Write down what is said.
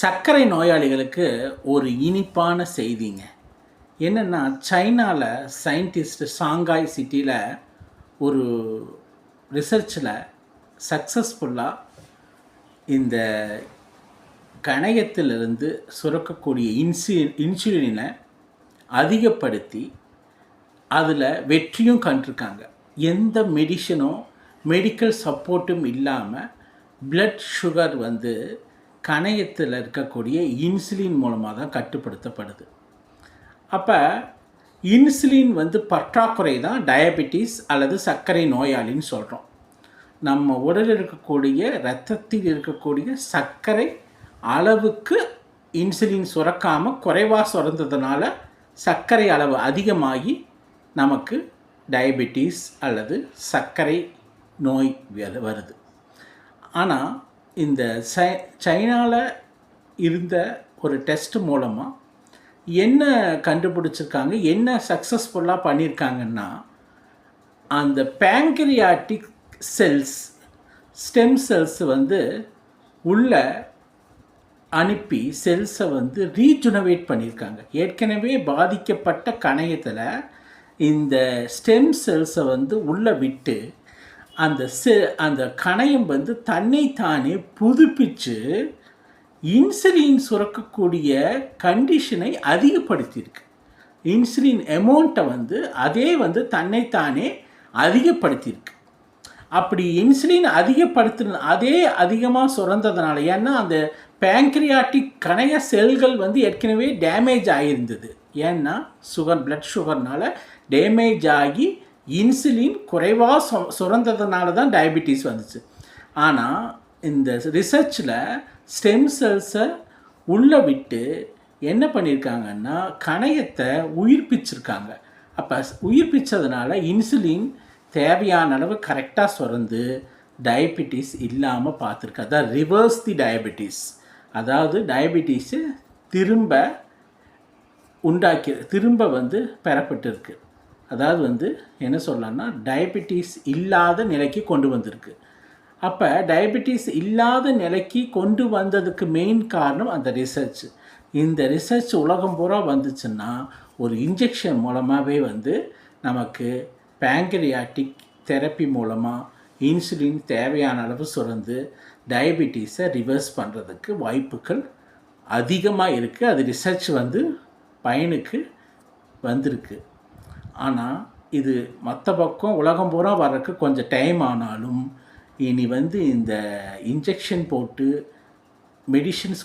சர்க்கரை நோயாளிகளுக்கு ஒரு இனிப்பான செய்திங்க. என்னென்னா சைனாவில் சயின்டிஸ்ட் சாங்காய் சிட்டியில் ஒரு ரிசர்ச்சில் சக்ஸஸ்ஃபுல்லாக இந்த கணையத்திலிருந்து சுரக்கக்கூடிய இன்சு இன்சுலினை அதிகப்படுத்தி அதில் வெற்றியும் கண்டிருக்காங்க. எந்த மெடிஷனும் மெடிக்கல் சப்போர்ட்டும் இல்லாமல் ப்ளட் சுகர் வந்து கணையத்தில் இருக்கக்கூடிய இன்சுலின் மூலமாக தான் கட்டுப்படுத்தப்படுது. அப்போ இன்சுலின் வந்து பற்றாக்குறை தான் டயபெட்டிஸ் அல்லது சர்க்கரை நோயாளின்னு சொல்கிறோம் நம்ம உடலில் இருக்கக்கூடிய இரத்தத்தில் இருக்கக்கூடிய சர்க்கரை அளவுக்கு இன்சுலின் சுரக்காமல் குறைவாக சுரந்ததுனால சர்க்கரை அளவு அதிகமாகி நமக்கு டயபெட்டிஸ் அல்லது சர்க்கரை நோய் வருது. ஆனால் இந்த சை சைனாவில் இருந்த ஒரு டெஸ்ட் மூலமாக என்ன கண்டுபிடிச்சிருக்காங்க என்ன சக்ஸஸ்ஃபுல்லாக பண்ணியிருக்காங்கன்னா அந்த பேங்கிரியாட்டிக் செல்ஸ் ஸ்டெம் செல்ஸ் வந்து உள்ள அனுப்பி செல்ஸை வந்து ரீஜுனவேட் பண்ணியிருக்காங்க ஏற்கனவே பாதிக்கப்பட்ட கணையத்தில் இந்த ஸ்டெம் செல்ஸை வந்து உள்ளே விட்டு அந்த செ அந்த கணையம் வந்து தன்னைத்தானே புதுப்பிச்சு இன்சுலின் சுரக்கக்கூடிய கண்டிஷனை அதிகப்படுத்தியிருக்கு. இன்சுலின் அமௌண்ட்டை வந்து அதே வந்து தன்னைத்தானே அதிகப்படுத்தியிருக்கு. அப்படி இன்சுலின் அதிகப்படுத்தின அதே அதிகமாக சுரந்ததுனால ஏன்னா அந்த பேங்க்ரியாட்டிக் கணைய செல்கள் வந்து ஏற்கனவே டேமேஜ் ஆகியிருந்தது ஏன்னா சுகர் பிளட் சுகர்னால டேமேஜ் ஆகி இன்சுலின் குறைவாக சு சுரந்ததுனால தான் டயபிட்டிஸ் வந்துச்சு. ஆனால் இந்த ரிசர்ச்சில் ஸ்டெம் செல்ஸை உள்ளே விட்டு என்ன பண்ணியிருக்காங்கன்னா கணையத்தை உயிர்ப்பிச்சிருக்காங்க. அப்போ உயிர்ப்பிச்சதுனால இன்சுலின் தேவையான அளவு கரெக்டாக சுரந்து டயபெட்டிஸ் இல்லாமல் பார்த்துருக்கு. அதான் ரிவர்ஸ் தி டயபெட்டிஸ் அதாவது டயபெட்டிஸு திரும்ப உண்டாக்கி திரும்ப வந்து பெறப்பட்டிருக்கு. அதாவது வந்து என்ன சொல்லலாம்னா டயபெட்டிஸ் இல்லாத நிலைக்கு கொண்டு வந்திருக்கு. அப்போ டயபெட்டிஸ் இல்லாத நிலைக்கு கொண்டு வந்ததுக்கு மெயின் காரணம் அந்த ரிசர்ச் இந்த ரிசர்ச் உலகம் பூரா வந்துச்சுன்னா ஒரு இன்ஜெக்ஷன் மூலமாகவே வந்து நமக்கு பேங்கரியாட்டிக் தெரப்பி மூலமாக இன்சுலின் தேவையான அளவு சுரந்து டயபெட்டிஸை ரிவர்ஸ் பண்ணுறதுக்கு வாய்ப்புகள் அதிகமாக இருக்குது அது ரிசர்ச் வந்து பயனுக்கு வந்திருக்கு. ஆனால் இது மற்ற பக்கம் உலகம் பூரா வர்றதுக்கு கொஞ்சம் டைம் ஆனாலும் இனி வந்து இந்த இன்ஜெக்ஷன் போட்டு மெடிஷன்ஸ்